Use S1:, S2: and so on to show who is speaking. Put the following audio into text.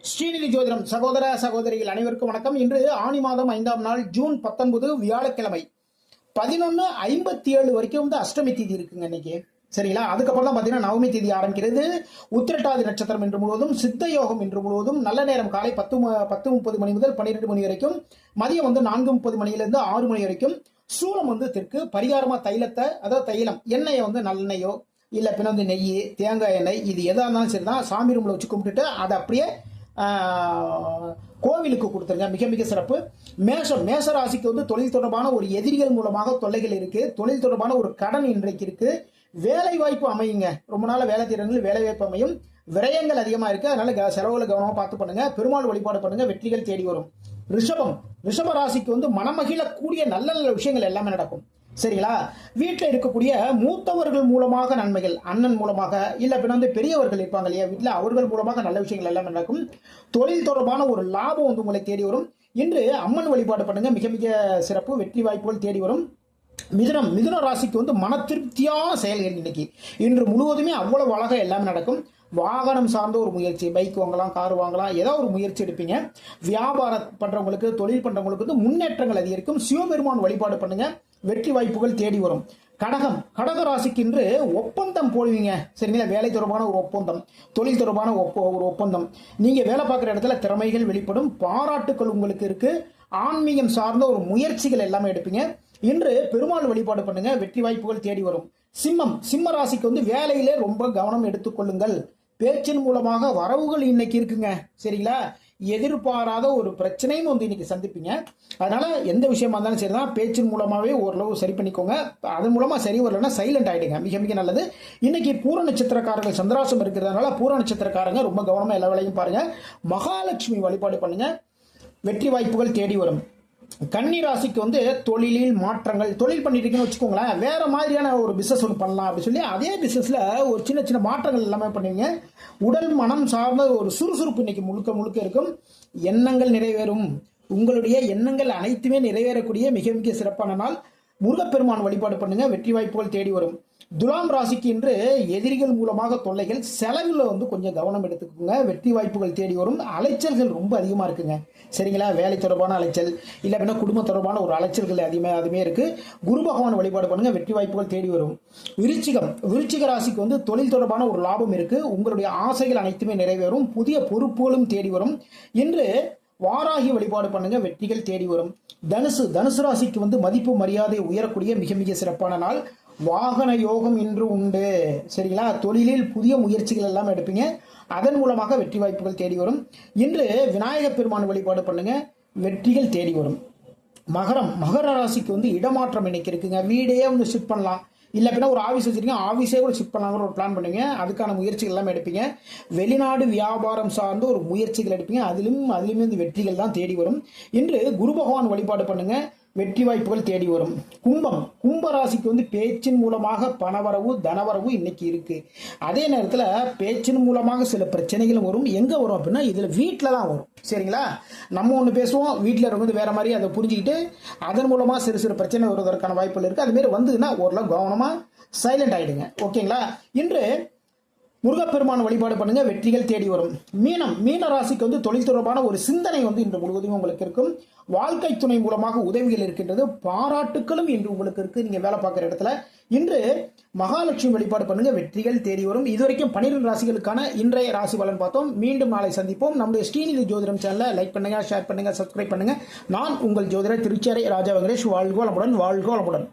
S1: ஸ்ரீநிதி ஜோதிடம் சகோதர சகோதரிகள் அனைவருக்கும் வணக்கம். இன்று ஆணி மாதம் ஐந்தாம் நாள் ஜூன் பத்தொன்பது வியாழக்கிழமை. பதினொன்று ஐம்பத்தி ஏழு வரைக்கும் வந்து அஷ்டமி தேதி இருக்குங்க இன்னைக்கு. சரிங்களா? அதுக்கப்புறம் தான் பார்த்தீங்கன்னா நவமி தேதி ஆரம்பிக்கிறது. உத்திரட்டாதி நட்சத்திரம் இன்று முழுவதும் சித்த யோகம் இன்று முழுவதும் நல்ல நேரம் காலை பத்து பத்து முப்பது மணி முதல் பன்னிரெண்டு மணி வரைக்கும் மதியம் வந்து நான்கு முப்பது மணியிலிருந்து ஆறு மணி வரைக்கும் சூளம் வந்து தெற்கு பரிகாரமாக தைலத்தை அதாவது தைலம் எண்ணெயை வந்து நல்லெண்ணெயோ இல்லை பின்ன வந்து நெய் தேங்காய் எண்ணெய் இது எதாக இருந்தாலும் சரி தான் சாமி ரூமில் வச்சு கும்பிட்டுட்டு அதை அப்படியே கோவிலுக்கு கொடுத்துருங்க மிக மிக சிறப்பு. மேஷம் மேஷ ராசிக்கு வந்து தொழில் தொடர்பான ஒரு எதிரிகள் மூலமாக தொல்லைகள் இருக்கு. தொழில் தொடர்பான ஒரு கடன் இன்றைக்கு இருக்கு. வேலை வாய்ப்பு அமையுங்க. ரொம்ப நாள் வேலை திறன்கள் வேலை வாய்ப்பு அமையும். விரயங்கள் அதிகமா இருக்கு. அதனால க- செலவுகளை கவனமா பார்த்து பண்ணுங்க. பெருமாள் வழிபாடு பண்ணுங்க. வெற்றிகள் தேடி வரும். ரிஷபம். ரிஷப ராசிக்கு வந்து மனமகிழக்கூடிய நல்ல நல்ல விஷயங்கள் எல்லாமே நடக்கும். சரிங்களா? வீட்டில் இருக்கக்கூடிய மூத்தவர்கள் மூலமாக நன்மைகள் அண்ணன் மூலமாக இல்லை பின்ன வந்து பெரியவர்கள் இருப்பாங்க இல்லையா வீட்டில் அவர்கள் மூலமாக நல்ல விஷயங்கள் எல்லாமே நடக்கும். தொழில் தொடர்பான ஒரு லாபம் வந்து உங்களை தேடி வரும். இன்று அம்மன் வழிபாடு பண்ணுங்க. மிக மிக சிறப்பு. வெற்றி வாய்ப்புகள் தேடி வரும். மிதுனம் மிதுன ராசிக்கு வந்து மன திருப்தியான செயல்கள் இன்னைக்கு. இன்று முழுவதுமே அவ்வளவு அழகாக எல்லாமே நடக்கும். வாகனம் சார்ந்த ஒரு முயற்சி பைக் வாங்கலாம் கார் வாங்கலாம் ஏதோ ஒரு முயற்சி எடுப்பீங்க. வியாபாரம் பண்றவங்களுக்கு தொழில் பண்றவங்களுக்கு வந்து முன்னேற்றங்கள் அதிகரிக்கும். சிவபெருமான் வழிபாடு பண்ணுங்க. வெற்றி வாய்ப்புகள் தேடி வரும். கடகம் கடக ராசிக்கு இன்று ஒப்பந்தம் போடுவீங்க. சரிங்களா? வேலை தொடர்பான ஒரு ஒப்பந்தம் தொழில் தொடர்பான ஒப்ப ஒரு ஒப்பந்தம். நீங்கள் வேலை பார்க்குற இடத்துல திறமைகள் வெளிப்படும் பாராட்டுக்கள் உங்களுக்கு இருக்குது ஆன்மீகம் சார்ந்த ஒரு முயற்சிகள் எல்லாமே எடுப்பீங்க. இன்று பெருமாள் வழிபாடு பண்ணுங்க வெற்றி வாய்ப்புகள் தேடி வரும். சிம்மம் சிம்ம ராசிக்கு வந்து வேலையிலே ரொம்ப கவனம் எடுத்துக்கொள்ளுங்கள் பேச்சின் மூலமாக வரவுகள் இன்னைக்கு இருக்குங்க. சரிங்களா? எதிர்பாராத ஒரு பிரச்சனையும் வந்து இன்னைக்கு சந்திப்பீங்க. அதனால எந்த விஷயமா இருந்தாலும் சரிதான். பேச்சின் மூலமாவே ஓரளவு சரி பண்ணிக்கோங்க. அதன் மூலமா சரி வரலன்னா சைலண்ட் ஆயிடுங்க. மிக மிக நல்லது. இன்னைக்கு பூர நட்சத்திரக்காரர்கள் சந்திராசம் இருக்கிறதுனால பூர நட்சத்திரக்காரங்க ரொம்ப கவனமா எல்லா வேலையும் பாருங்க. மகாலட்சுமி வழிபாடு பண்ணுங்க. வெற்றி வாய்ப்புகள் தேடி வரும். கன்னி ராசிக்கு வந்து தொழிலில் மாற்றங்கள் தொழில் பண்ணிட்டு இருக்கீங்கன்னு வச்சுக்கோங்களேன் வேற மாதிரியான ஒரு பிஸ்னஸ் ஒன்று பண்ணலாம் அப்படின்னு சொல்லி அதே பிசினஸ்ல ஒரு சின்ன சின்ன மாற்றங்கள் எல்லாமே பண்ணுவீங்க உடல் மனம் சார்ந்த ஒரு சுறுசுறுப்பு இன்னைக்கு முழுக்க முழுக்க இருக்கும். எண்ணங்கள் நிறைவேறும். உங்களுடைய எண்ணங்கள் அனைத்துமே நிறைவேறக்கூடிய மிக மிக சிறப்பான நாள். முருகப்பெருமான் வழிபாடு பண்ணுங்க. வெற்றி வாய்ப்புகள் தேடி வரும். துலாம் ராசிக்கு இன்று எதிரிகள் மூலமாக தொல்லைகள் செலவில் வந்து கொஞ்சம் கவனம் எடுத்துக்கோங்க. வெற்றி வாய்ப்புகள் தேடி வரும். அலைச்சல்கள் ரொம்ப அதிகமாக இருக்குங்க. சரிங்களா? வேலை தொடர்பான அலைச்சல் இல்லை அப்படின்னா குடும்ப தொடர்பான ஒரு அலைச்சல்கள் அதிகமாக அதுமே இருக்கு. குரு பகவான் வழிபாடு பண்ணுங்க வெற்றி வாய்ப்புகள் தேடி வரும். விருச்சிகம் விருச்சிக ராசிக்கு வந்து தொழில் தொடர்பான ஒரு லாபம் இருக்கு. உங்களுடைய ஆசைகள் அனைத்துமே நிறைவேறும். புதிய பொறுப்புகளும் தேடி வரும். இன்று வாராகி வழிபாடு பண்ணுங்க வெற்றிகள் தேடி வரும். தனுசு தனுசு ராசிக்கு வந்து மதிப்பு மரியாதை உயரக்கூடிய மிக மிக சிறப்பான நாள். வாகன யோகம் இன்று உண்டு. சரிங்களா? தொழிலில் புதிய முயற்சிகள் எல்லாம் எடுப்பீங்க. அதன் மூலமாக வெற்றி வாய்ப்புகள் தேடி வரும். இன்று விநாயகப் பெருமான் வழிபாடு பண்ணுங்க. வெற்றிகள் தேடி வரும். மகரம் மகர ராசிக்கு வந்து இடமாற்றம் இன்னைக்கு இருக்குங்க. வீடே வந்து ஷிஃப்ட் பண்ணலாம். இல்லை அப்படின்னா ஒரு ஆஃபீஸ் வச்சிருக்கீங்க. ஆஃபீஸே கூட ஷிஃப்ட் பண்ணலாம் ஒரு பிளான் பண்ணுவீங்க. அதுக்கான முயற்சிகள் எல்லாமே எடுப்பீங்க. வெளிநாடு வியாபாரம் சார்ந்து ஒரு முயற்சிகள் எடுப்பீங்க. அதிலும் அதிலுமே இந்த வெற்றிகள் தான் தேடி வரும். இன்று குரு பகவான் வழிபாடு பண்ணுங்கள் வெற்றி வாய்ப்புகள் தேடி வரும். கும்பம் கும்ப ராசிக்கு வந்து பேச்சின் மூலமாக பணவரவு தனவரவு இன்னைக்கு இருக்கு. அதே நேரத்தில் பேச்சின் மூலமாக சில பிரச்சனைகளும் வரும். எங்க வரும் அப்படின்னா இதுல வீட்டில் தான் வரும். சரிங்களா? நம்ம ஒன்று பேசுவோம் வீட்டில் இருந்து வேற மாதிரி அதை புரிஞ்சுக்கிட்டு அதன் மூலமா சிறு சிறு பிரச்சனை வருவதற்கான வாய்ப்புகள் இருக்கு. அதுமாரி வந்ததுன்னா ஓரளவு கவனமா சைலண்ட் ஆயிடுங்க. ஓகேங்களா? இன்று முருகப்பெருமான் வழிபாடு பண்ணுங்க வெற்றிகள் தேடி வரும். மீனம் மீன ராசிக்கு வந்து தொழில் தொடர்பான ஒரு சிந்தனை வந்து இன்று முழுவதும் உங்களுக்கு இருக்கும். வாழ்க்கை துணை மூலமாக உதவிகள் இருக்கின்றது பாராட்டுக்களும் இன்று உங்களுக்கு இருக்கு. நீங்க வேலை பார்க்குற இடத்துல இன்று மகாலட்சுமி வழிபாடு பண்ணுங்க வெற்றிகள் தேடி வரும். இதுவரைக்கும் பன்னிரெண்டு ராசிகளுக்கான இன்றைய ராசி பலன் பார்த்தோம். மீண்டும் நாளை சந்திப்போம். நம்முடைய ஸ்ரீநிதி ஜோதிடம் சேனலை லைக் பண்ணுங்க ஷேர் பண்ணுங்க சப்ஸ்கிரைப் பண்ணுங்க. நான் உங்கள் ஜோதிடர் திருச்சேரை ராஜா வெங்கடேஷ். வாழ்கோலமுடன் வாழ்கோலமுடன்